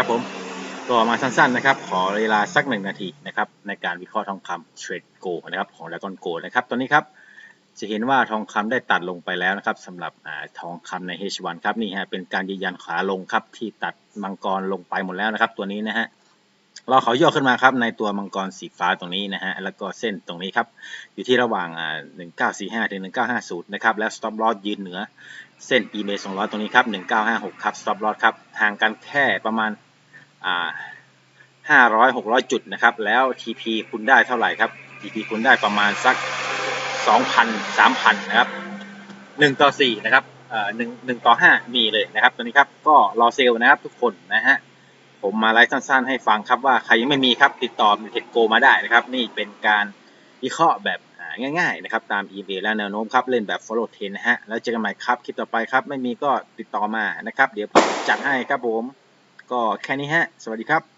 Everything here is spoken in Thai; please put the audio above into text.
ครับผมก็มาสั้นๆนะครับ ขอเวลาสักหนึ่งนาทีนะครับในการวิเคราะห์ทองคำเทรดโกนะครับของ Dragon Go นะครับตอนนี้ครับจะเห็นว่าทองคำได้ตัดลงไปแล้วนะครับสำหรับอทองคำใน H1 ครับนี่ฮะเป็นการยืนยันขาลงครับที่ตัดมังกรลงไปหมดแล้วนะครับ ตัวนี้นะฮะเราเขาย่อขึ้นมาครับในตัวมังกรสีฟ้าตรงนี้นะฮะแล้วก็เส้นตรงนี้ครับอยู่ที่ระหว่าง1945ถึง1950นะครับแล้ว stop loss ยืนเหนือเส้น e m a 200 ตรงนี้ครับ1956ครับ stop loss ครับห่างกันแค่ประมาณ อ่า500 600จุดนะครับ แล้ว TP คุณได้เท่าไหร่ครับ TP คุณได้ประมาณสัก2,000 3,000นะครับ1ต่อ4นะครับเอ่อ1 1ต่อ5มีเลยนะครับตัวนี้ครับก็รอเซลนะครับทุกคนนะฮะผมมาไลฟ์สั้นๆให้ฟังครับว่าใครยังไม่มีครับติดต่อเทคโกมาได้นะครับ นี่เป็นการวิเคราะห์แบบง่ายๆนะครับตาม e b และแนวโน้มครับเล่นแบบ follow trend นะฮะแล้วเจอกันใหม่ครับคลิปต่อไปครับ ไม่มีก็ติดต่อมานะครับ เดี๋ยวผมจัดให้ครับผม ก็แค่นี้ฮะ สวัสดีครับ